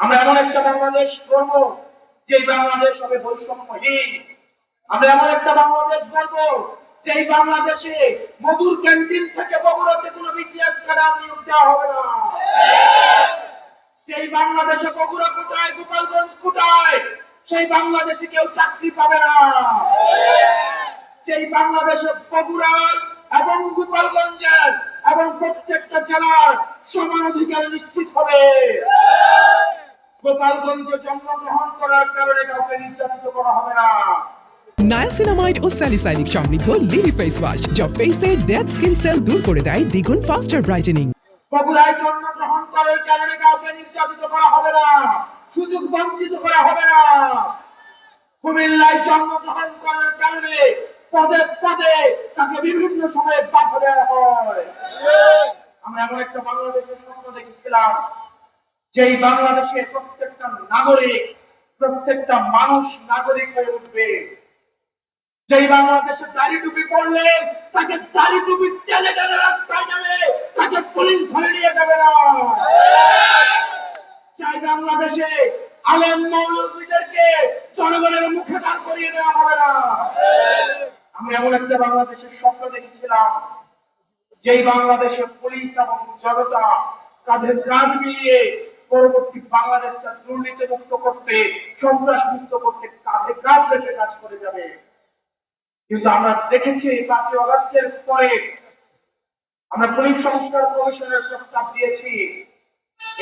আমরা এমন একটা বাংলাদেশ করব যে বাংলাদেশ হবে বৈষম্যহীন। আমরা এমন একটা বাংলাদেশ করব যেই বাংলাদেশে মধুর ক্যান্টিন থেকে বগুড়াতে কোনো বিটিএস কাটা নিয়োগ দেওয়া হবে না। সেই বাংলাদেশে বগুড়া কোটায়, গোপালগঞ্জ কোটায়, সেই বাংলাদেশে কেউ চাকরি পাবে না। সেই বাংলাদেশে বগুড়ার এবং গোপালগঞ্জের এবং প্রত্যেকটা জেলার সমান অধিকার নিশ্চিত হবে। গোপালগঞ্জে জন্মগ্রহণ করার কারণে কাউকে নির্যাতিত করা হবে না। নায়াসিনামাইড ও স্যালিসাইলিক সমৃদ্ধ লিলি ফেস ওয়াশ যা ফেসের ডেড স্কিন সেল দূর করে দেয় দ্বিগুণ ফাস্টার ব্রাইটেনিং বগুড়ায় জন্মগ্রহণ করার কারণে কাউকে নির্যাতিত করা হবে না। সুযোগ বঞ্চিত করা হবে না। কুমিল্লায় জন্মগ্রহণ করার কারণে পদে পদে তাকে বিভিন্ন সময়ে বাধা দেওয়া হয়। আমরা এমন একটা বাংলাদেশের স্বপ্ন দেখেছিলাম। যেই বাংলাদেশের প্রত্যেকটা নাগরিক, প্রত্যেকটা মানুষ নাগরিক হয়ে উঠবে। যেই বাংলাদেশে দাড়ি টুপি পড়লে, তাকে দাড়ি টুপি টেনে টেনে রাস্তায় যাবে তাকে পুলিশ ধরে নিয়ে যাবে না। চাই বাংলাদেশে আলেম মৌলবীদেরকে জনগণের মুখে দাঁড় করিয়ে দেওয়া হবে না। আমি এমন একটা বাংলাদেশের স্বপ্ন দেখেছিলাম, যেই বাংলাদেশে পুলিশ এবং জনতা কাঁধে কাঁধ মিলিয়ে পরবর্তী বাংলাদেশটা দুর্নীতি মুক্ত করতে, সন্ত্রাস মুক্ত করতে কাঁধে কাঁধ রেখে কাজ করে যাবে। কিন্তু আমরা দেখেছি এই পাঁচই অগস্টের পরে আমরা পুলিশ সংস্কার কমিশনের প্রস্তাব দিয়েছি।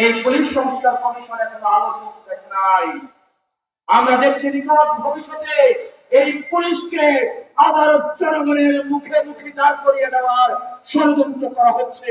এই পুলিশ সংস্কার কমিশন এখনও আলোর মুখ দেখে নাই। আমরা দেখছি নিকট ভবিষ্যতে এই পুলিশকে আবার জনগণের মুখে মুখে দাঁড় করিয়ে দেওয়ার ষড়যন্ত্র করা হচ্ছে।